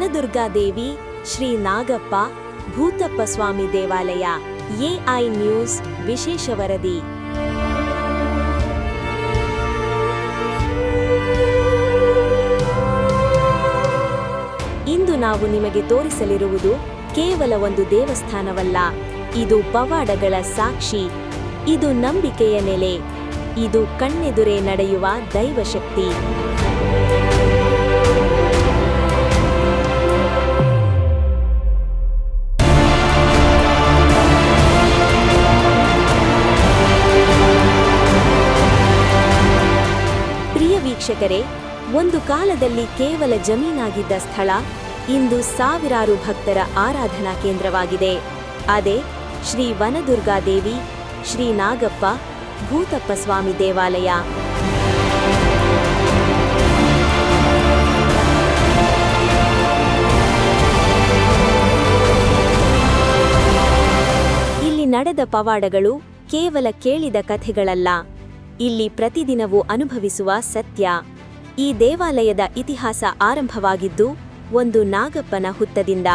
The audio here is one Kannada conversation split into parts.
ವನದುರ್ಗಾದೇವಿ ಶ್ರೀ ನಾಗಪ್ಪ, ಭೂತಪ್ಪ ಸ್ವಾಮಿ ದೇವಾಲಯ, ಎಐ ನ್ಯೂಸ್ ವಿಶೇಷ ವರದಿ. ಇಂದು ನಾವು ನಿಮಗೆ ತೋರಿಸಲಿರುವುದು ಕೇವಲ ಒಂದು ದೇವಸ್ಥಾನವಲ್ಲ, ಇದು ಪವಾಡಗಳ ಸಾಕ್ಷಿ, ಇದು ನಂಬಿಕೆಯ ನೆಲೆ, ಇದು ಕಣ್ಣೆದುರೇ ನಡೆಯುವ ದೈವಶಕ್ತಿ. ವೀಕ್ಷಕರೇ, ಒಂದು ಕಾಲದಲ್ಲಿ ಕೇವಲ ಜಮೀನಾಗಿದ್ದ ಸ್ಥಳ ಇಂದು ಸಾವಿರಾರು ಭಕ್ತರ ಆರಾಧನಾ ಕೇಂದ್ರವಾಗಿದೆ. ಅದೇ ಶ್ರೀ ವನದುರ್ಗಾದೇವಿ ಶ್ರೀ ನಾಗಪ್ಪ, ಭೂತಪ್ಪ ಸ್ವಾಮಿ ದೇವಾಲಯ. ಇಲ್ಲಿ ನಡೆದ ಪವಾಡಗಳು ಕೇವಲ ಕೇಳಿದ ಕಥೆಗಳಲ್ಲ. ಇಲ್ಲಿ ಪ್ರತಿದಿನವೂ ಅನುಭವಿಸುವ ಸತ್ಯ. ಈ ದೇವಾಲಯದ ಇತಿಹಾಸ ಆರಂಭವಾಗಿದ್ದು, ಒಂದು ನಾಗಪ್ಪನ ಹುತ್ತದಿಂದ.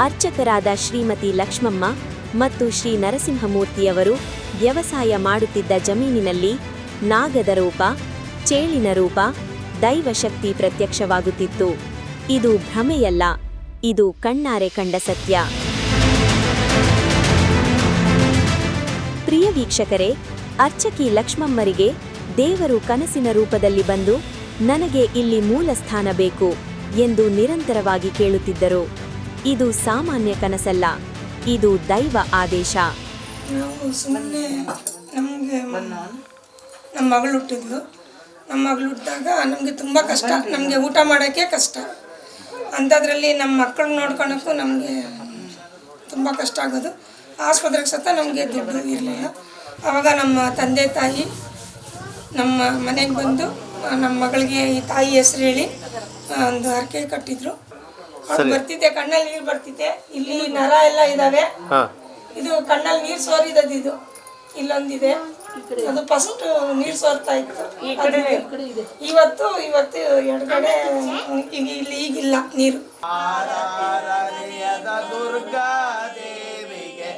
ಅರ್ಚಕರಾದ ಶ್ರೀಮತಿ ಲಕ್ಷ್ಮಮ್ಮ ಮತ್ತು ಶ್ರೀ ನರಸಿಂಹಮೂರ್ತಿಯವರು ವ್ಯವಸಾಯ ಮಾಡುತ್ತಿದ್ದ ಜಮೀನಿನಲ್ಲಿ ನಾಗದ ರೂಪ, ಚೇಳಿನ ರೂಪ, ದೈವಶಕ್ತಿ ಪ್ರತ್ಯಕ್ಷವಾಗುತ್ತಿತ್ತು. ಇದು ಭ್ರಮೆಯಲ್ಲ. ಇದು ಕಣ್ಣಾರೆ ಕಂಡ ಸತ್ಯ. ಪ್ರಿಯ ವೀಕ್ಷಕರೇ, ಅರ್ಚಕಿ ಲಕ್ಷ್ಮಮ್ಮರಿಗೆ ದೇವರು ಕನಸಿನ ರೂಪದಲ್ಲಿ ಬಂದು ನನಗೆ ಇಲ್ಲಿ ಮೂಲ ಸ್ಥಾನ ಬೇಕು ಎಂದು ನಿರಂತರವಾಗಿ ಕೇಳುತ್ತಿದ್ದರು. ಇದು ಸಾಮಾನ್ಯ ಕನಸಲ್ಲ, ಇದು ದೈವ ಆದೇಶ. ಸುಮ್ಮನೆ ನಮ್ಮ ಮಗಳು ಹುಟ್ಟಿದ್ಲು. ನಮ್ಮ ಮಗಳು ಹುಟ್ಟಿದಾಗ ನಮಗೆ ತುಂಬ ಕಷ್ಟ. ನಮಗೆ ಊಟ ಮಾಡೋಕ್ಕೆ ಕಷ್ಟ. ಅಂಥದ್ರಲ್ಲಿ ನಮ್ಮ ಮಕ್ಕಳನ್ನ ನೋಡ್ಕೊಳಕ್ಕೂ ನಮಗೆ ತುಂಬ ಕಷ್ಟ ಆಗೋದು. ಆಸ್ಪತ್ರೆಗೆ ಸತ ನಮಗೆ ದುಡ್ಡು ಇರಲಿಲ್ಲ. ಆವಾಗ ನಮ್ಮ ತಂದೆ ತಾಯಿ ನಮ್ಮ ಮನೆಗೆ ಬಂದು ನಮ್ಮ ಮಗಳಿಗೆ ಈ ತಾಯಿ ಹೆಸರು ಹೇಳಿ ಒಂದು ಹರಕೆ ಕಟ್ಟಿದ್ರು. ಅವ್ರು ಬರ್ತಿದ್ದೆ ಕಣ್ಣಲ್ಲಿ ನೀರು ಬರ್ತಿದ್ದೆ ಇಲ್ಲಿ ನರ ಎಲ್ಲ ಇದಾವೆ ಇದು ಕಣ್ಣಲ್ಲಿ ನೀರು ಸೋರಿದದ್ದು ಇದು. ಇಲ್ಲೊಂದಿದೆ. ಅದು ಫಸ್ಟ್ ನೀರು ಸೋರ್ತಾ ಇತ್ತು. ಇವತ್ತು ಇವತ್ತು ಕಡೆ ಈಗ ಇಲ್ಲಿ ಈಗಿಲ್ಲ ನೀರು. ಅವಳಿಗೆ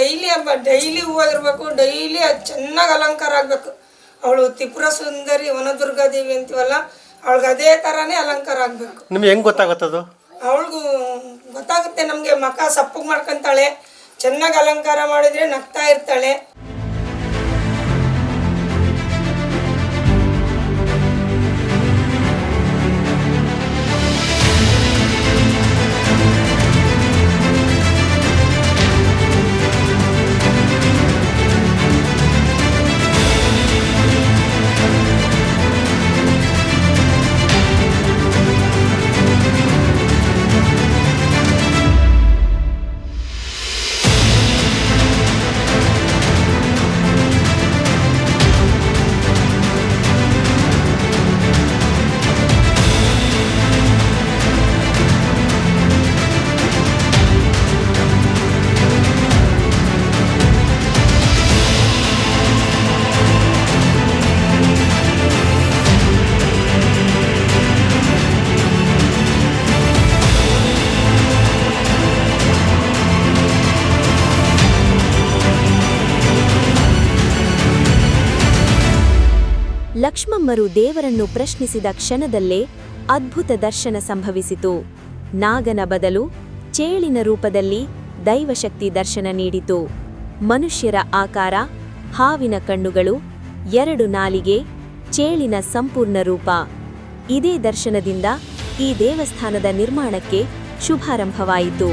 ಡೈಲಿ ಹಬ್ಬ ಡೈಲಿ ಹೂವು ಇರಬೇಕು ಡೈಲಿ ಅದು ಚೆನ್ನಾಗಿ ಅಲಂಕಾರ ಆಗಬೇಕು. ಅವಳು ತ್ರಿಪುರ ಸುಂದರಿ ವನದುರ್ಗಾದೇವಿ ಅಂತೀವಲ್ಲ ಅವಳಿಗೆ ಅದೇ ಥರನೇ ಅಲಂಕಾರ ಆಗಬೇಕು. ನಿಮ್ಗೆ ಹೆಂಗೆ ಗೊತ್ತಾಗುತ್ತದು ಅವಳಿಗೂ ಗೊತ್ತಾಗುತ್ತೆ ನಮಗೆ ಮಕ ಸಪ್ಪಗೆ ಮಾಡ್ಕೊಂತಾಳೆ ಚೆನ್ನಾಗಿ ಅಲಂಕಾರ ಮಾಡಿದರೆ ನಗ್ತಾ ಇರ್ತಾಳೆ. ಲಕ್ಷ್ಮಮ್ಮರು ದೇವರನ್ನು ಪ್ರಶ್ನಿಸಿದ ಕ್ಷಣದಲ್ಲೇ ಅದ್ಭುತ ದರ್ಶನ ಸಂಭವಿಸಿತು. ನಾಗನ ಬದಲು ಚೇಳಿನ ರೂಪದಲ್ಲಿ ದೈವಶಕ್ತಿ ದರ್ಶನ ನೀಡಿತು. ಮನುಷ್ಯರ ಆಕಾರ, ಹಾವಿನ ಕಣ್ಣುಗಳು, ಎರಡು ನಾಲಿಗೆ, ಚೇಳಿನ ಸಂಪೂರ್ಣ ರೂಪ. ಇದೇ ದರ್ಶನದಿಂದ ಈ ದೇವಸ್ಥಾನದ ನಿರ್ಮಾಣಕ್ಕೆ ಶುಭಾರಂಭವಾಯಿತು.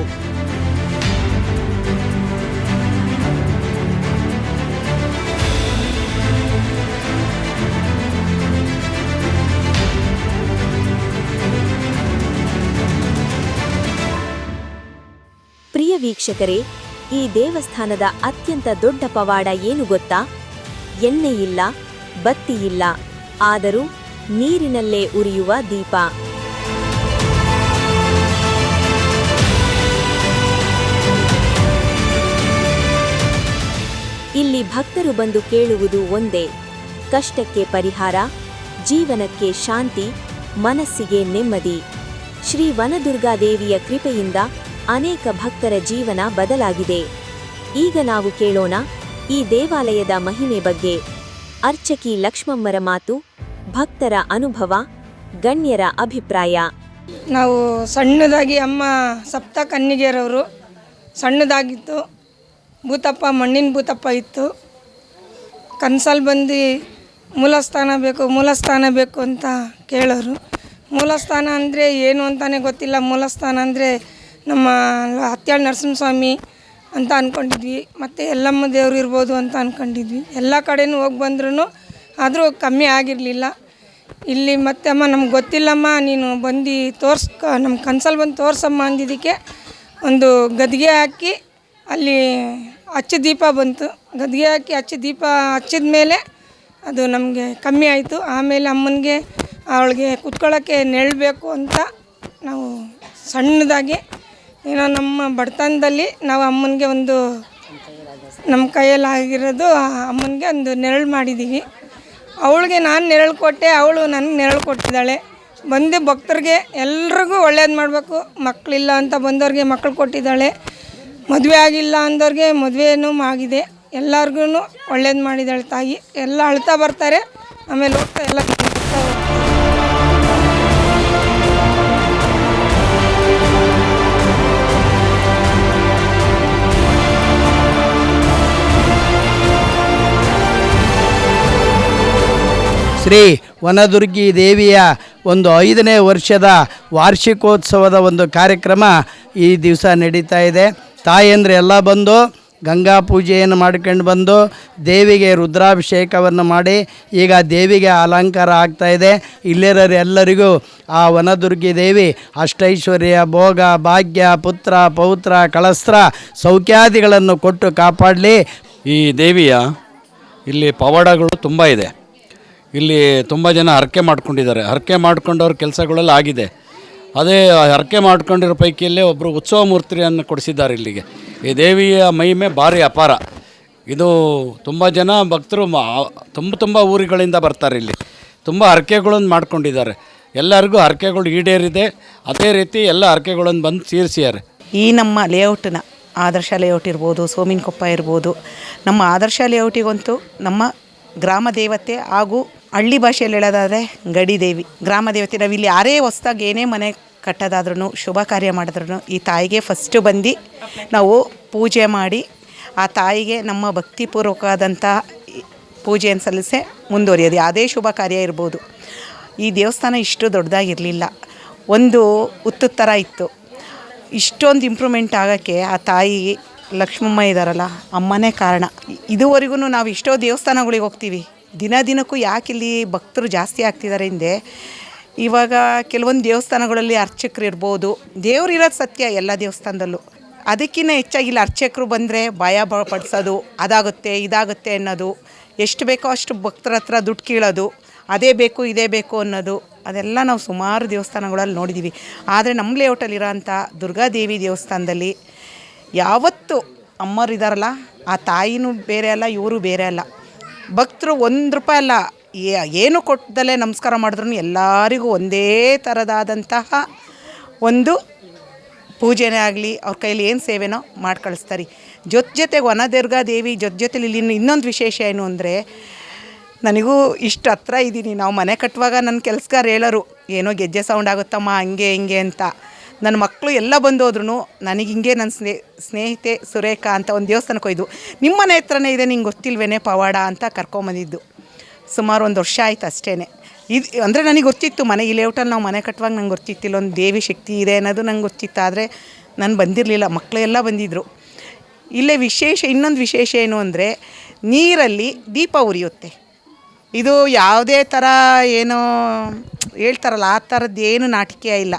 ವೀಕ್ಷಕರೇ, ಈ ದೇವಸ್ಥಾನದ ಅತ್ಯಂತ ದೊಡ್ಡ ಪವಾಡ ಏನು ಗೊತ್ತಾ? ಎಣ್ಣೆ ಇಲ್ಲ, ಬತ್ತಿ ಇಲ್ಲ, ಆದರೂ ನೀರಿನಲ್ಲೇ ಉರಿಯುವ ದೀಪ. ಇಲ್ಲಿ ಭಕ್ತರು ಬಂದು ಕೇಳುವುದು ಒಂದೇ, ಕಷ್ಟಕ್ಕೆ ಪರಿಹಾರ, ಜೀವನಕ್ಕೆ ಶಾಂತಿ, ಮನಸ್ಸಿಗೆ ನೆಮ್ಮದಿ. ಶ್ರೀ ವನದುರ್ಗಾದೇವಿಯ ಕೃಪೆಯಿಂದ ಅನೇಕ ಭಕ್ತರ ಜೀವನ ಬದಲಾಗಿದೆ. ಈಗ ನಾವು ಕೇಳೋಣ ಈ ದೇವಾಲಯದ ಮಹಿಮೆ ಬಗ್ಗೆ. ಅರ್ಚಕಿ ಲಕ್ಷ್ಮಮ್ಮರ ಮಾತು, ಭಕ್ತರ ಅನುಭವ, ಗಣ್ಯರ ಅಭಿಪ್ರಾಯ. ನಾವು ಸಣ್ಣದಾಗಿ ಅಮ್ಮ ಸಪ್ತ ಕನ್ನಿಗೆರವರು ಸಣ್ಣದಾಗಿತ್ತು, ಭೂತಪ್ಪ ಮಣ್ಣಿನ ಭೂತಪ್ಪ ಇತ್ತು. ಕನ್ಸಲ್ಲಿ ಬಂದು ಮೂಲಸ್ಥಾನ ಬೇಕು ಮೂಲಸ್ಥಾನ ಬೇಕು ಅಂತ ಕೇಳೋರು. ಮೂಲಸ್ಥಾನ ಅಂದರೆ ಏನು ಅಂತಲೇ ಗೊತ್ತಿಲ್ಲ, ಮೂಲಸ್ಥಾನ ಅಂದರೆ ನಮ್ಮ ಹತ್ಯಾಳ್ ನರಸಿಂಹಸ್ವಾಮಿ ಅಂತ ಅಂದ್ಕೊಂಡಿದ್ವಿ ಮತ್ತು ಎಲ್ಲಮ್ಮ ದೇವ್ರು ಇರ್ಬೋದು ಅಂತ ಅಂದ್ಕೊಂಡಿದ್ವಿ ಎಲ್ಲ ಕಡೆಯೂ ಹೋಗಿ ಬಂದ್ರೂ ಆದರೂ ಕಮ್ಮಿ ಆಗಿರಲಿಲ್ಲ. ಇಲ್ಲಿ ಮತ್ತೆ ಅಮ್ಮ ನಮ್ಗೆ ಗೊತ್ತಿಲ್ಲಮ್ಮ, ನೀನು ಬಂದು ತೋರ್ಸ್ಕ ನಮ್ಮ ಕನ್ಸಲ್ಲಿ ಬಂದು ತೋರ್ಸಮ್ಮ ಅಂದಿದ್ದಕ್ಕೆ ಒಂದು ಗದ್ಗೆ ಹಾಕಿ ಅಲ್ಲಿ ಹಚ್ಚ ದೀಪ ಬಂತು. ಗದ್ಗೆ ಹಾಕಿ ಹಚ್ಚ ದೀಪ ಹಚ್ಚಿದ ಮೇಲೆ ಅದು ನಮಗೆ ಕಮ್ಮಿ ಆಯಿತು. ಆಮೇಲೆ ಅಮ್ಮನಿಗೆ, ಅವಳಿಗೆ ಕುತ್ಕೊಳ್ಳೋಕ್ಕೆ ನೆರಳಬೇಕು ಅಂತ ನಾವು ಸಣ್ಣದಾಗಿ ಏನೋ ನಮ್ಮ ಬಡತನದಲ್ಲಿ ನಾವು ಅಮ್ಮನಿಗೆ ಒಂದು ನಮ್ಮ ಕೈಯಲ್ಲಿ ಆಗಿರೋದು ಅಮ್ಮನಿಗೆ ಒಂದು ನೆರಳು ಮಾಡಿದ್ದೀವಿ. ಅವಳಿಗೆ ನಾನು ನೆರಳು ಕೊಟ್ಟೆ, ಅವಳು ನನಗೆ ನೆರಳು ಕೊಟ್ಟಿದ್ದಾಳೆ. ಬಂದು ಭಕ್ತರಿಗೆ ಎಲ್ರಿಗೂ ಒಳ್ಳೇದು ಮಾಡಬೇಕು. ಮಕ್ಕಳಿಲ್ಲ ಅಂತ ಬಂದವ್ರಿಗೆ ಮಕ್ಕಳು ಕೊಟ್ಟಿದ್ದಾಳೆ. ಮದುವೆ ಆಗಿಲ್ಲ ಅಂದವ್ರಿಗೆ ಮದುವೆನೂ ಆಗಿದೆ. ಎಲ್ಲರಿಗೂ ಒಳ್ಳೇದು ಮಾಡಿದ್ದಾಳೆ ತಾಯಿ. ಎಲ್ಲ ಅಳ್ತಾ ಬರ್ತಾರೆ. ಆಮೇಲೆ ಹೋಗ್ತಾ ಎಲ್ಲ ಶ್ರೀ ವನದುರ್ಗಿ ದೇವಿಯ ಒಂದು ಐದನೇ ವರ್ಷದ ವಾರ್ಷಿಕೋತ್ಸವದ ಒಂದು ಕಾರ್ಯಕ್ರಮ ಈ ದಿವಸ ನಡೀತಾ ಇದೆ. ತಾಯಂದ್ರೆ ಎಲ್ಲ ಬಂದು ಗಂಗಾ ಪೂಜೆಯನ್ನು ಮಾಡ್ಕೊಂಡು ಬಂದು ದೇವಿಗೆ ರುದ್ರಾಭಿಷೇಕವನ್ನು ಮಾಡಿ ಈಗ ದೇವಿಗೆ ಅಲಂಕಾರ ಆಗ್ತಾ ಇದೆ. ಇಲ್ಲಿರೋರು ಎಲ್ಲರಿಗೂ ಆ ವನದುರ್ಗಿ ದೇವಿ ಅಷ್ಟೈಶ್ವರ್ಯ, ಭೋಗ, ಭಾಗ್ಯ, ಪುತ್ರ, ಪೌತ್ರ, ಕಳಸ್ತ್ರ ಸೌಖ್ಯಾದಿಗಳನ್ನು ಕೊಟ್ಟು ಕಾಪಾಡಲಿ. ಈ ದೇವಿಯ ಇಲ್ಲಿ ಪವಾಡಗಳು ತುಂಬ ಇದೆ. ಇಲ್ಲಿ ತುಂಬ ಜನ ಹರಕೆ ಮಾಡ್ಕೊಂಡಿದ್ದಾರೆ. ಹರಕೆ ಮಾಡ್ಕೊಂಡವ್ರ ಕೆಲಸಗಳೆಲ್ಲ ಆಗಿದೆ. ಅದೇ ಹರಕೆ ಮಾಡ್ಕೊಂಡಿರೋ ಪೈಕಿಯಲ್ಲೇ ಒಬ್ಬರು ಉತ್ಸವ ಮೂರ್ತಿಯನ್ನು ಕೊಡಿಸಿದ್ದಾರೆ ಇಲ್ಲಿಗೆ. ಈ ದೇವಿಯ ಮಹಿಮೆ ಭಾರಿ ಅಪಾರ. ಇದು ತುಂಬ ಜನ ಭಕ್ತರು ತುಂಬ ತುಂಬ ಊರುಗಳಿಂದ ಬರ್ತಾರೆ ಇಲ್ಲಿ. ತುಂಬ ಹರಕೆಗಳನ್ನು ಮಾಡ್ಕೊಂಡಿದ್ದಾರೆ. ಎಲ್ಲರಿಗೂ ಹರಕೆಗಳು ಈಡೇರಿದೆ. ಅದೇ ರೀತಿ ಎಲ್ಲ ಹರಕೆಗಳನ್ನು ಬಂದು ಸೇರಿಸಿದ್ದಾರೆ ಈ ನಮ್ಮ ಲೇಔಟ್ನ ಆದರ್ಶ ಲೇಔಟ್ ಇರ್ಬೋದು, ಸೋಮಿನಕೊಪ್ಪ ಇರ್ಬೋದು, ನಮ್ಮ ಆದರ್ಶ ಲೇಔಟಿಗಂತೂ ನಮ್ಮ ಗ್ರಾಮ ದೇವತೆ ಹಾಗೂ ಹಳ್ಳಿ ಭಾಷೆಯಲ್ಲಿ ಹೇಳೋದಾದರೆ ಗಡಿ ದೇವಿ, ಗ್ರಾಮ ದೇವತೆ. ಇಲ್ಲಿ ಯಾರೇ ಹೊಸ್ದಾಗಿ ಏನೇ ಮನೆ ಕಟ್ಟೋದಾದ್ರೂ ಶುಭ ಕಾರ್ಯ ಮಾಡಿದ್ರೂ ಈ ತಾಯಿಗೆ ಫಸ್ಟು ಬಂದು ನಾವು ಪೂಜೆ ಮಾಡಿ, ಆ ತಾಯಿಗೆ ನಮ್ಮ ಭಕ್ತಿಪೂರ್ವಕವಾದಂಥ ಪೂಜೆಯನ್ನು ಸಲ್ಲಿಸೆ ಮುಂದುವರಿಯೋದು. ಯಾವುದೇ ಶುಭ ಕಾರ್ಯ ಇರ್ಬೋದು. ಈ ದೇವಸ್ಥಾನ ಇಷ್ಟು ದೊಡ್ಡದಾಗಿರಲಿಲ್ಲ. ಒಂದು ಉತ್ತು ಥರ ಇತ್ತು. ಇಷ್ಟೊಂದು ಇಂಪ್ರೂವ್ಮೆಂಟ್ ಆಗೋಕ್ಕೆ ಆ ತಾಯಿ ಲಕ್ಷ್ಮಮ್ಮ ಇದ್ದಾರಲ್ಲ ಅಮ್ಮನೇ ಕಾರಣ. ಇದುವರೆಗೂ ನಾವು ಎಷ್ಟೋ ದೇವಸ್ಥಾನಗಳಿಗೆ ಹೋಗ್ತೀವಿ. ದಿನ ದಿನಕ್ಕೂ ಯಾಕೆ ಇಲ್ಲಿ ಭಕ್ತರು ಜಾಸ್ತಿ ಆಗ್ತಿದ್ದಾರೆ ಹಿಂದೆ? ಇವಾಗ ಕೆಲವೊಂದು ದೇವಸ್ಥಾನಗಳಲ್ಲಿ ಅರ್ಚಕರು ಇರ್ಬೋದು. ದೇವ್ರು ಇರೋದು ಸತ್ಯ ಎಲ್ಲ ದೇವಸ್ಥಾನದಲ್ಲೂ. ಅದಕ್ಕಿಂತ ಹೆಚ್ಚಾಗಿ ಇಲ್ಲಿ ಅರ್ಚಕರು ಬಂದರೆ ಭಯ ಪಡಿಸೋದು, ಅದಾಗುತ್ತೆ, ಇದಾಗುತ್ತೆ ಅನ್ನೋದು. ಎಷ್ಟು ಬೇಕೋ ಅಷ್ಟು ಭಕ್ತರ ಹತ್ರ ದುಡ್ಡು ಕೀಳೋದು, ಅದೇ ಬೇಕು, ಇದೇ ಬೇಕು ಅನ್ನೋದು. ಅದೆಲ್ಲ ನಾವು ಸುಮಾರು ದೇವಸ್ಥಾನಗಳಲ್ಲಿ ನೋಡಿದ್ದೀವಿ ಆದರೆ ನಮ್ಮ ಲೇಔಟಲ್ಲಿರೋ ಅಂಥ ದುರ್ಗಾದೇವಿ ದೇವಸ್ಥಾನದಲ್ಲಿ ಯಾವತ್ತು ಅಮ್ಮರಿದಾರಲ್ಲ, ಆ ತಾಯಿನೂ ಬೇರೆ ಅಲ್ಲ, ಇವರು ಬೇರೆ ಅಲ್ಲ. ಭಕ್ತರು ಒಂದು ರೂಪಾಯಿ ಅಲ್ಲ ಏನು ಕೊಟ್ಟದಲ್ಲೇ ನಮಸ್ಕಾರ ಮಾಡಿದ್ರು ಎಲ್ಲರಿಗೂ ಒಂದೇ ಥರದಾದಂತಹ ಒಂದು ಪೂಜೆನೇ ಆಗಲಿ, ಅವ್ರ ಕೈಲಿ ಏನು ಸೇವೆನೋ ಮಾಡಿ ಕಳಿಸ್ತಾರೆ. ಜೊತೆ ಜೊತೆಗೆ ವನದುರ್ಗಾ ದೇವಿ ಜೊತೆ ಜೊತೆಲಿ ಇಲ್ಲಿ ಇನ್ನು- ಇನ್ನೊಂದು ವಿಶೇಷ ಏನು ಅಂದರೆ, ನನಗೂ ಇಷ್ಟು ಹತ್ರ ಇದ್ದೀನಿ ನಾವು ಮನೆ ಕಟ್ಟುವಾಗ ನನ್ನ ಕೆಲಸಗಾರ ಹೇಳೋರು, ಏನೋ ಗೆಜ್ಜೆ ಸೌಂಡ್ ಆಗುತ್ತಮ್ಮ, ಹಂಗೆ ಹಿಂಗೆ ಅಂತ. ನನ್ನ ಮಕ್ಕಳು ಎಲ್ಲ ಬಂದು ಹೋದ್ರೂ ನನಗೆ ಹಿಂಗೆ ನನ್ನ ಸ್ನೇ, ಸ್ನೇಹಿತೆ ಸುರೇಖಾ ಅಂತ ಒಂದು ದೇವಸ್ಥಾನಕ್ಕೆ ಹೋಯ್ದು. ನಿಮ್ಮ ಮನೆ ಹತ್ರನೇ ಇದೆ ನಿಂಗೆ ಗೊತ್ತಿಲ್ವೇನೆ ಪವಾಡ ಅಂತ ಕರ್ಕೊಂಬಂದಿದ್ದು. ಸುಮಾರು ಒಂದು ವರ್ಷ ಆಯ್ತು ಅಷ್ಟೇ ಇದು, ಅಂದರೆ ನನಗೆ ಗೊತ್ತಿತ್ತು ಮನೆ ಈ ಲೇಔಟಲ್ಲಿ ನಾವು ಮನೆ ಕಟ್ಟುವಾಗ ನಂಗೆ ಗೊತ್ತಿತ್ತು ಇಲ್ಲೊಂದು ದೇವಿ ಶಕ್ತಿ ಇದೆ ಅನ್ನೋದು ನಂಗೆ ಗೊತ್ತಿತ್ತು, ಆದರೆ ನಾನು ಬಂದಿರಲಿಲ್ಲ ಮಕ್ಕಳೆಲ್ಲ ಬಂದಿದ್ದರು ಇಲ್ಲೇ ವಿಶೇಷ, ಇನ್ನೊಂದು ವಿಶೇಷ ಏನು ಅಂದರೆ ನೀರಲ್ಲಿ ದೀಪ ಉರಿಯುತ್ತೆ. ಇದು ಯಾವುದೇ ಥರ ಏನೋ ಹೇಳ್ತಾರಲ್ಲ, ಆ ಥರದ್ದು ಏನು ನಾಟಕೀಯ ಇಲ್ಲ.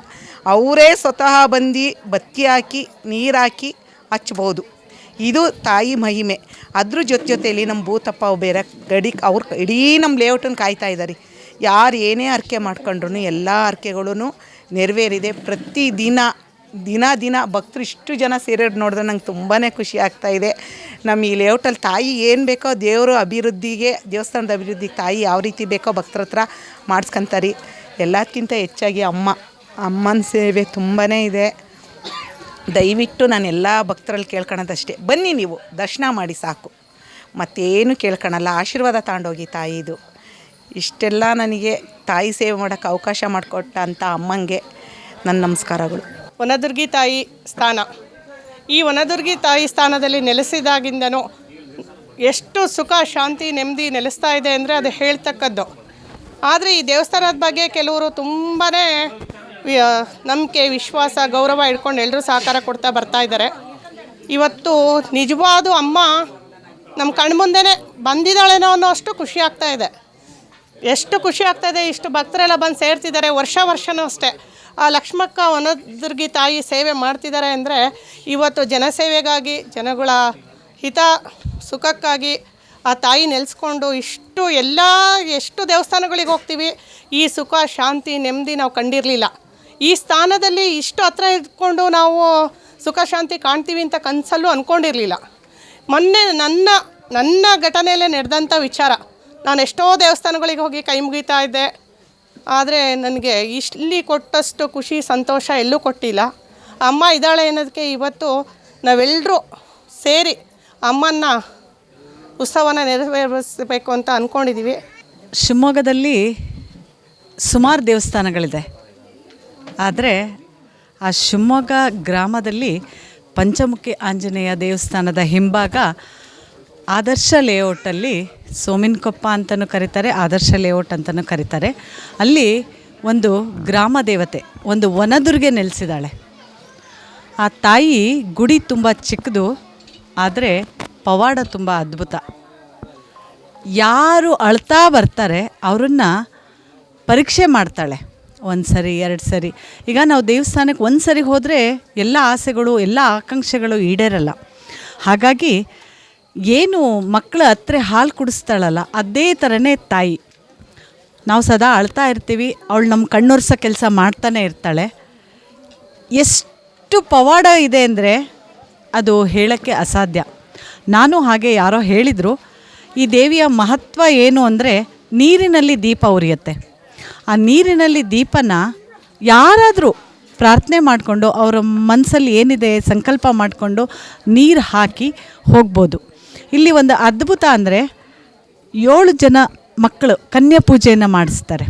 ಅವರೇ ಸ್ವತಃ ಬಂದು ಬತ್ತಿ ಹಾಕಿ ನೀರಾಕಿ ಹಚ್ಬೋದು. ಇದು ತಾಯಿ ಮಹಿಮೆ. ಅದ್ರ ಜೊತೆ ಜೊತೆಯಲ್ಲಿ ನಮ್ಮ ಭೂತಪ್ಪ ಬೇರೆ ಗಡಿ, ಅವ್ರ ಇಡೀ ನಮ್ಮ ಲೇಔಟನ್ನು ಕಾಯ್ತಾ ಇದ್ದಾರೆ ಯಾರು ಏನೇ ಅರ್ಕೆ ಮಾಡ್ಕೊಂಡ್ರು ಎಲ್ಲ ಹರಕೆಗಳೂ ನೆರವೇರಿದೆ. ಪ್ರತಿ ದಿನ ದಿನ ಭಕ್ತರು ಇಷ್ಟು ಜನ ಸೇರೋದು ನೋಡಿದ್ರೆ ನಂಗೆ ತುಂಬಾ ಖುಷಿ ಆಗ್ತಾ ಇದೆ. ನಮ್ಮ ಈ ಲೇಔಟಲ್ಲಿ ತಾಯಿ ಏನು ಬೇಕೋ ದೇವರು ಅಭಿವೃದ್ಧಿಗೆ, ದೇವಸ್ಥಾನದ ಅಭಿವೃದ್ಧಿಗೆ ತಾಯಿ ಯಾವ ರೀತಿ ಬೇಕೋ ಭಕ್ತರ ಹತ್ರ ಮಾಡಿಸ್ಕೊಂತಾರೆ. ಎಲ್ಲದಕ್ಕಿಂತ ಹೆಚ್ಚಾಗಿ ಅಮ್ಮ. ಅಮ್ಮನ ಸೇವೆ ತುಂಬಾ ಇದೆ. ದಯವಿಟ್ಟು ನಾನು ಎಲ್ಲ ಭಕ್ತರಲ್ಲಿ ಕೇಳ್ಕೊಳೋದಷ್ಟೇ ಬನ್ನಿ ನೀವು, ದರ್ಶನ ಮಾಡಿ ಸಾಕು. ಮತ್ತೇನು ಕೇಳ್ಕೊಳಲ್ಲ ಆಶೀರ್ವಾದ ತಗೊಂಡೋಗಿ ತಾಯಿದು ಇಷ್ಟೆಲ್ಲ ನನಗೆ ತಾಯಿ ಸೇವೆ ಮಾಡೋಕ್ಕೆ ಅವಕಾಶ ಮಾಡಿಕೊಟ್ಟಂಥ ಅಮ್ಮಂಗೆ ನನ್ನ ನಮಸ್ಕಾರಗಳು. ವನದುರ್ಗಿ ತಾಯಿ ಸ್ಥಾನ. ಈ ವನದುರ್ಗಿ ತಾಯಿ ಸ್ಥಾನದಲ್ಲಿ ನೆಲೆಸಿದಾಗಿಂದನೂ ಎಷ್ಟು ಸುಖ, ಶಾಂತಿ, ನೆಮ್ಮದಿ ನೆಲೆಸ್ತಾ ಇದೆ ಅಂದರೆ ಅದು ಹೇಳ್ತಕ್ಕದ್ದು. ಆದರೆ ಈ ದೇವಸ್ಥಾನದ ಬಗ್ಗೆ ಕೆಲವರು ತುಂಬಾ ನಂಬಿಕೆ, ವಿಶ್ವಾಸ, ಗೌರವ ಇಟ್ಕೊಂಡು ಎಲ್ಲರೂ ಸಹಕಾರ ಕೊಡ್ತಾ ಬರ್ತಾ ಇದ್ದಾರೆ. ಇವತ್ತು ನಿಜವಾದ ಅಮ್ಮ ನಮ್ಮ ಕಣ್ಮುಂದೆನೇ ಬಂದಿದ್ದಾಳೇನೋ ಅನ್ನೋ ಅಷ್ಟು ಖುಷಿ ಆಗ್ತಾ ಇದೆ. ಎಷ್ಟು ಖುಷಿ ಆಗ್ತಾಯಿದೆ ಇಷ್ಟು ಭಕ್ತರೆಲ್ಲ ಬಂದು ಸೇರ್ತಿದ್ದಾರೆ, ವರ್ಷ ವರ್ಷವೂ ಅಷ್ಟೇ. ಆ ಲಕ್ಷ್ಮಕ್ಕ ವನದುರ್ಗಿ ತಾಯಿ ಸೇವೆ ಮಾಡ್ತಿದ್ದಾರೆ ಅಂದರೆ ಇವತ್ತು ಜನಸೇವೆಗಾಗಿ, ಜನಗಳ ಹಿತ, ಸುಖಕ್ಕಾಗಿ ಆ ತಾಯಿ ನೆಲೆಸ್ಕೊಂಡು ಇಷ್ಟು ಎಲ್ಲ, ಎಷ್ಟು ದೇವಸ್ಥಾನಗಳಿಗೆ ಹೋಗ್ತೀವಿ, ಈ ಸುಖ, ಶಾಂತಿ, ನೆಮ್ಮದಿ ನಾವು ಕಂಡಿರಲಿಲ್ಲ. ಈ ಸ್ಥಾನದಲ್ಲಿ ಇಷ್ಟು ಹತ್ರ ಇದ್ಕೊಂಡು ನಾವು ಸುಖ ಶಾಂತಿ ಕಾಣ್ತೀವಿ ಅಂತ ಕನಸಲ್ಲೂ ಅಂದ್ಕೊಂಡಿರಲಿಲ್ಲ ಮೊನ್ನೆ ನನ್ನ ನನ್ನ ಘಟನೆಯಲ್ಲೇ ನಡೆದಂಥ ವಿಚಾರ. ನಾನು ಎಷ್ಟೋ ದೇವಸ್ಥಾನಗಳಿಗೆ ಹೋಗಿ ಕೈ ಮುಗಿತಾ ಇದ್ದೆ. ಆದರೆ ನನಗೆ ಇಲ್ಲಿ ಕೊಟ್ಟಷ್ಟು ಖುಷಿ, ಸಂತೋಷ ಎಲ್ಲೂ ಕೊಟ್ಟಿಲ್ಲ. ಅಮ್ಮ ಇದ್ದಾಳೆ ಅನ್ನೋದಕ್ಕೆ ಇವತ್ತು ನಾವೆಲ್ಲರೂ ಸೇರಿ ಅಮ್ಮನ್ನ ಉತ್ಸವನ ನೆರವೇರಿಸಬೇಕು ಅಂತ ಅಂದ್ಕೊಂಡಿದ್ದೀವಿ ಶಿವಮೊಗ್ಗದಲ್ಲಿ ಸುಮಾರು ದೇವಸ್ಥಾನಗಳಿದೆ. ಆದರೆ ಆ ಶಿವಮೊಗ್ಗ ಗ್ರಾಮದಲ್ಲಿ ಪಂಚಮುಖಿ ಆಂಜನೇಯ ದೇವಸ್ಥಾನದ ಹಿಂಭಾಗ ಆದರ್ಶ ಲೇಔಟಲ್ಲಿ ಸೋಮಿನಕೊಪ್ಪ ಅಂತಲೂ ಕರೀತಾರೆ, ಆದರ್ಶ ಲೇಔಟ್ ಅಂತಲೂ ಕರೀತಾರೆ. ಅಲ್ಲಿ ಒಂದು ಗ್ರಾಮ ದೇವತೆ, ಒಂದು ವನದುರ್ಗೆ ನೆಲೆಸಿದಾಳೆ ಆ ತಾಯಿ ಗುಡಿ ತುಂಬ ಚಿಕ್ಕದು, ಆದರೆ ಪವಾಡ ತುಂಬ ಅದ್ಭುತ. ಯಾರು ಅಳ್ತಾ ಬರ್ತಾರೆ, ಅವರನ್ನು ಪರೀಕ್ಷೆ ಮಾಡ್ತಾಳೆ. ಒಂದು ಸರಿ ಎರಡು ಸರಿ ಈಗ ನಾವು ದೇವಸ್ಥಾನಕ್ಕೆ ಒಂದು ಸರಿ ಹೋದರೆ ಎಲ್ಲ ಆಸೆಗಳು, ಎಲ್ಲ ಆಕಾಂಕ್ಷೆಗಳು ಈಡೇರಲ್ಲ. ಹಾಗಾಗಿ ಏನು ಮಕ್ಕಳ ಹತ್ರ ಹಾಲು ಕುಡಿಸ್ತಾಳಲ್ಲ, ಅದೇ ಥರನೇ ತಾಯಿ. ನಾವು ಸದಾ ಅಳ್ತಾ ಇರ್ತೀವಿ, ಅವಳು ನಮ್ಮ ಕಣ್ಣೊರ್ಸೋ ಕೆಲಸ ಮಾಡ್ತಾನೆ ಇರ್ತಾಳೆ. ಎಷ್ಟು ಪವಾಡ ಇದೆ ಅಂದರೆ ಅದು ಹೇಳೋಕ್ಕೆ ಅಸಾಧ್ಯ. ನಾನು ಹಾಗೆ ಯಾರೋ ಹೇಳಿದರು, ಈ ದೇವಿಯ ಮಹತ್ವ ಏನು ಅಂದರೆ ನೀರಿನಲ್ಲಿ ದೀಪ ಉರಿಯುತ್ತೆ. ಆ ನೀರಿನಲ್ಲಿ ದೀಪನ ಯಾರಾದರೂ ಪ್ರಾರ್ಥನೆ ಮಾಡಿಕೊಂಡು ಅವರ ಮನಸ್ಸಲ್ಲಿ ಏನಿದೆ ಸಂಕಲ್ಪ ಮಾಡಿಕೊಂಡು ನೀರು ಹಾಕಿ ಹೋಗ್ಬೋದು. ಇಲ್ಲಿ ಒಂದು ಅದ್ಭುತ ಅಂದರೆ ಏಳು ಜನ ಮಕ್ಕಳು ಕನ್ಯಾ ಪೂಜೆಯನ್ನು ಮಾಡಿಸ್ತಾರೆ.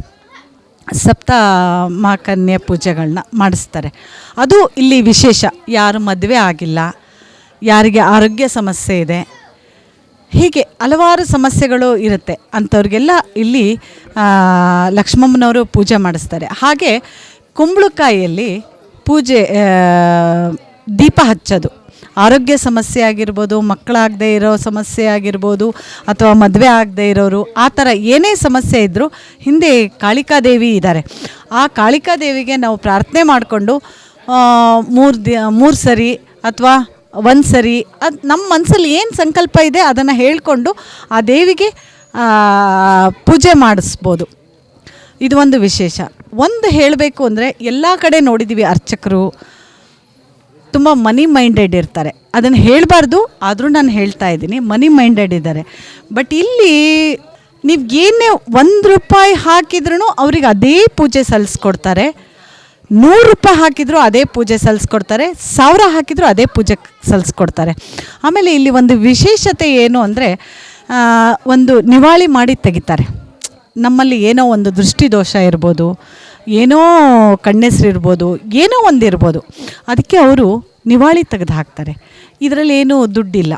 ಸಪ್ತ ಕನ್ಯಾ ಪೂಜೆಗಳನ್ನ ಮಾಡಿಸ್ತಾರೆ. ಅದು ಇಲ್ಲಿ ವಿಶೇಷ. ಯಾರು ಮದುವೆ ಆಗಿಲ್ಲ, ಯಾರಿಗೆ ಆರೋಗ್ಯ ಸಮಸ್ಯೆ ಇದೆ ಹೀಗೆ ಹಲವಾರು ಸಮಸ್ಯೆಗಳು ಇರುತ್ತೆ ಅಂಥವ್ರಿಗೆಲ್ಲ ಇಲ್ಲಿ ಲಕ್ಷ್ಮಮ್ಮನವರು ಪೂಜೆ ಮಾಡಿಸ್ತಾರೆ. ಹಾಗೆ ಕುಂಬಳಕಾಯಿಯಲ್ಲಿ ಪೂಜೆ ದೀಪ ಹಚ್ಚೋದು. ಆರೋಗ್ಯ ಸಮಸ್ಯೆ ಆಗಿರ್ಬೋದು, ಮಕ್ಕಳಾಗದೇ ಇರೋ ಸಮಸ್ಯೆ ಆಗಿರ್ಬೋದು, ಅಥವಾ ಮದುವೆ ಆಗದೆ ಇರೋರು, ಆ ಥರ ಏನೇ ಸಮಸ್ಯೆ ಇದ್ದರೂ ಹಿಂದೆ ಕಾಳಿಕಾದೇವಿ ಇದ್ದಾರೆ. ಆ ಕಾಳಿಕಾದೇವಿಗೆ ನಾವು ಪ್ರಾರ್ಥನೆ ಮಾಡಿಕೊಂಡು ಮೂರು ದಿ, ಮೂರು ಸರಿ ಅಥವಾ ಒಂದು ಸರಿ, ಅದು ನಮ್ಮ ಮನಸ್ಸಲ್ಲಿ ಏನು ಸಂಕಲ್ಪ ಇದೆ ಅದನ್ನು ಹೇಳಿಕೊಂಡು ಆ ದೇವಿಗೆ ಪೂಜೆ ಮಾಡಿಸ್ಬೋದು. ಇದು ಒಂದು ವಿಶೇಷ. ಒಂದು ಹೇಳಬೇಕು ಅಂದರೆ ಎಲ್ಲ ಕಡೆ ನೋಡಿದ್ದೀವಿ ಅರ್ಚಕರು. ತುಂಬ ಮನಿ ಮೈಂಡೆಡ್ ಇರ್ತಾರೆ. ಅದನ್ನು ಹೇಳಬಾರ್ದು, ಆದರೂ ನಾನು ಹೇಳ್ತಾ ಇದ್ದೀನಿ. ಮನಿ ಮೈಂಡೆಡ್ ಇದ್ದಾರೆ. ಬಟ್ ಇಲ್ಲಿ ನೀವು ಏನೇ ಒಂದು ರೂಪಾಯಿ ಹಾಕಿದ್ರೂ ಅವ್ರಿಗೆ ಅದೇ ಪೂಜೆ ಸಲ್ಲಿಸ್ಕೊಡ್ತಾರೆ ನೂರು ರೂಪಾಯಿ ಹಾಕಿದರೂ ಅದೇ ಪೂಜೆ ಸಲ್ಲಿಸ್ಕೊಡ್ತಾರೆ ಸಾವಿರ ಹಾಕಿದರೂ ಅದೇ ಪೂಜೆ ಸಲ್ಲಿಸ್ಕೊಡ್ತಾರೆ ಆಮೇಲೆ ಇಲ್ಲಿ ಒಂದು ವಿಶೇಷತೆ ಏನು ಅಂದರೆ ಒಂದು ನಿವಾಳಿ ಮಾಡಿ ತೆಗಿತಾರೆ. ನಮ್ಮಲ್ಲಿ ಏನೋ ಒಂದು ದೃಷ್ಟಿದೋಷ ಇರ್ಬೋದು, ಏನೋ ಕಣ್ಣೆಸರಿರ್ಬೋದು, ಏನೋ ಒಂದು ಇರ್ಬೋದು ಅದಕ್ಕೆ ಅವರು ನಿವಾಳಿ ತೆಗೆದು ಹಾಕ್ತಾರೆ. ಇದರಲ್ಲಿ ಏನೂ ದುಡ್ಡಿಲ್ಲ.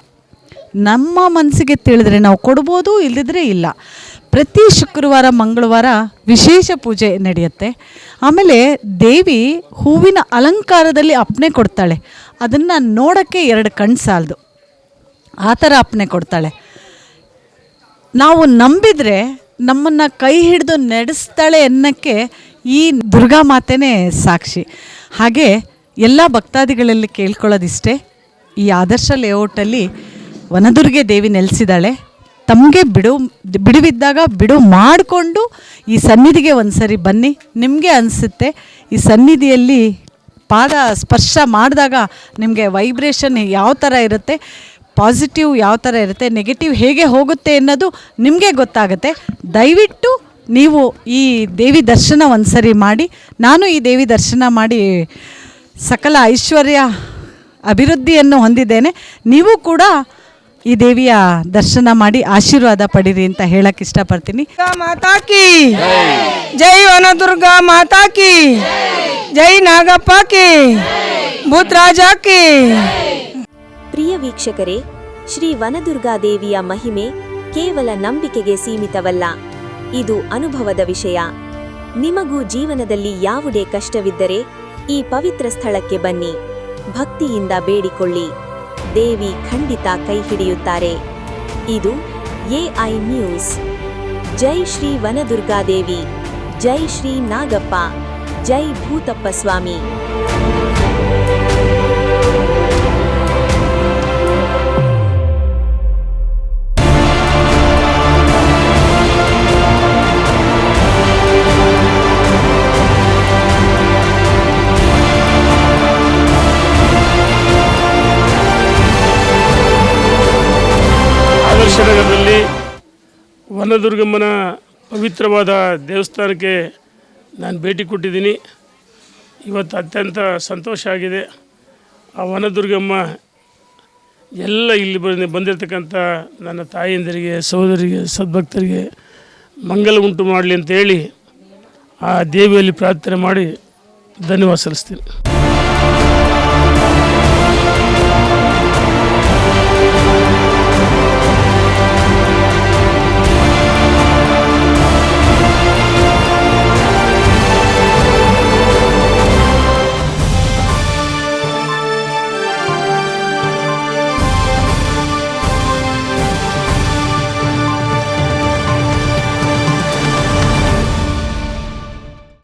ನಮ್ಮ ಮನಸ್ಸಿಗೆ ತಿಳಿದ್ರೆ ನಾವು ಕೊಡ್ಬೋದು ಇಲ್ಲದಿದ್ರೆ ಇಲ್ಲ. ಪ್ರತಿ ಶುಕ್ರವಾರ, ಮಂಗಳವಾರ ವಿಶೇಷ ಪೂಜೆ ನಡೆಯುತ್ತೆ. ಆಮೇಲೆ ದೇವಿ ಹೂವಿನ ಅಲಂಕಾರದಲ್ಲಿ ಅಪ್ಪನೆ ಕೊಡ್ತಾಳೆ. ಅದನ್ನು ನೋಡೋಕ್ಕೆ ಎರಡು ಕಣ್ಣು ಸಾಲದು. ಆ ಥರ ಅಪ್ಪನೆ ಕೊಡ್ತಾಳೆ. ನಾವು ನಂಬಿದರೆ ನಮ್ಮನ್ನು ಕೈ ಹಿಡಿದು ನಡೆಸ್ತಾಳೆ ಅನ್ನೋಕ್ಕೆ ಈ ದುರ್ಗಾ ಮಾತೆನೇ ಸಾಕ್ಷಿ. ಹಾಗೆ ಎಲ್ಲ ಭಕ್ತಾದಿಗಳಲ್ಲಿ ಕೇಳ್ಕೊಳ್ಳೋದಿಷ್ಟೇ. ಈ ಆದರ್ಶ ಲೇಔಟಲ್ಲಿ ವನದುರ್ಗೆ ದೇವಿ ನೆಲೆಸಿದ್ದಾಳೆ. ತಮಗೆ ಬಿಡು, ಬಿಡುವಿದ್ದಾಗ ಬಿಡು ಮಾಡಿಕೊಂಡು ಈ ಸನ್ನಿಧಿಗೆ ಒಂದು ಸರಿ ಬನ್ನಿ. ನಿಮಗೆ ಅನಿಸುತ್ತೆ, ಈ ಸನ್ನಿಧಿಯಲ್ಲಿ ಪಾದ ಸ್ಪರ್ಶ ಮಾಡಿದಾಗ ನಿಮಗೆ ವೈಬ್ರೇಷನ್ ಯಾವ ಥರ ಇರುತ್ತೆ ಪಾಸಿಟಿವ್ ಯಾವ ಥರ ಇರುತ್ತೆ ನೆಗೆಟಿವ್ ಹೇಗೆ ಹೋಗುತ್ತೆ ಅನ್ನೋದು ನಿಮಗೆ ಗೊತ್ತಾಗುತ್ತೆ. ದಯವಿಟ್ಟು ನೀವು ಈ ದೇವಿ ದರ್ಶನ ಒಂದು ಸರಿ ಮಾಡಿ. ನಾನು ಈ ದೇವಿ ದರ್ಶನ ಮಾಡಿ ಸಕಲ ಐಶ್ವರ್ಯ ಅಭಿವೃದ್ಧಿಯನ್ನು ಹೊಂದಿದ್ದೇನೆ. ನೀವು ಕೂಡ ಈ ದೇವಿಯ ದರ್ಶನ ಮಾಡಿ ಆಶೀರ್ವಾದ ಪಡೀರಿ ಅಂತ ಹೇಳಕ್ ಇಷ್ಟಪಡ್ತೀನಿ. ಮಾತಾಕಿ ಜೈ ವನದುರ್ಗಾ ಮಾತಾಕಿ ಜೈ ನಾಗಪ್ಪ ಕಿ. ಭೂತರಾಜ ಕಿ. ಪ್ರಿಯ ವೀಕ್ಷಕರೇ ಶ್ರೀ ವನದುರ್ಗಾ ದೇವಿಯ ಮಹಿಮೆ ಕೇವಲ ನಂಬಿಕೆಗೆ ಸೀಮಿತವಲ್ಲ ಇದು ಅನುಭವದ ವಿಷಯ. ನಿಮಗೂ ಜೀವನದಲ್ಲಿ ಯಾವುದೇ ಕಷ್ಟವಿದ್ದರೆ ಈ ಪವಿತ್ರ ಸ್ಥಳಕ್ಕೆ ಬನ್ನಿ ಭಕ್ತಿಯಿಂದ ಬೇಡಿಕೊಳ್ಳಿ. ದೇವಿ ಖಂಡಿತ ಕೈ ಹಿಡಿಯುತ್ತಾರೆ. ಇದು ಎಐ ನ್ಯೂಸ್. ಜೈ ಶ್ರೀ ವನದುರ್ಗಾದೇವಿ. ಜೈ ಶ್ರೀ ನಾಗಪ್ಪ. ಜೈ ಭೂತಪ್ಪ ಸ್ವಾಮಿ. ವನದುರ್ಗಮ್ಮನ ಪವಿತ್ರವಾದ ದೇವಸ್ಥಾನಕ್ಕೆ ನಾನು ಭೇಟಿ ಕೊಟ್ಟಿದ್ದೀನಿ. ಇವತ್ತು ಅತ್ಯಂತ ಸಂತೋಷ ಆಗಿದೆ. ಆ ವನದುರ್ಗಮ್ಮ ಎಲ್ಲ ಇಲ್ಲಿ ಬಂದು, ಬಂದಿರತಕ್ಕಂಥ ನನ್ನ ತಾಯಿಯಂದರಿಗೆ ಸಹೋದರಿಗೆ, ಸದ್ಭಕ್ತರಿಗೆ ಮಂಗಲ ಉಂಟು ಮಾಡಲಿ ಅಂತೇಳಿ ಆ ದೇವಿಯಲ್ಲಿ ಪ್ರಾರ್ಥನೆ ಮಾಡಿ ಧನ್ಯವಾದ ಸಲ್ಲಿಸ್ತೀನಿ.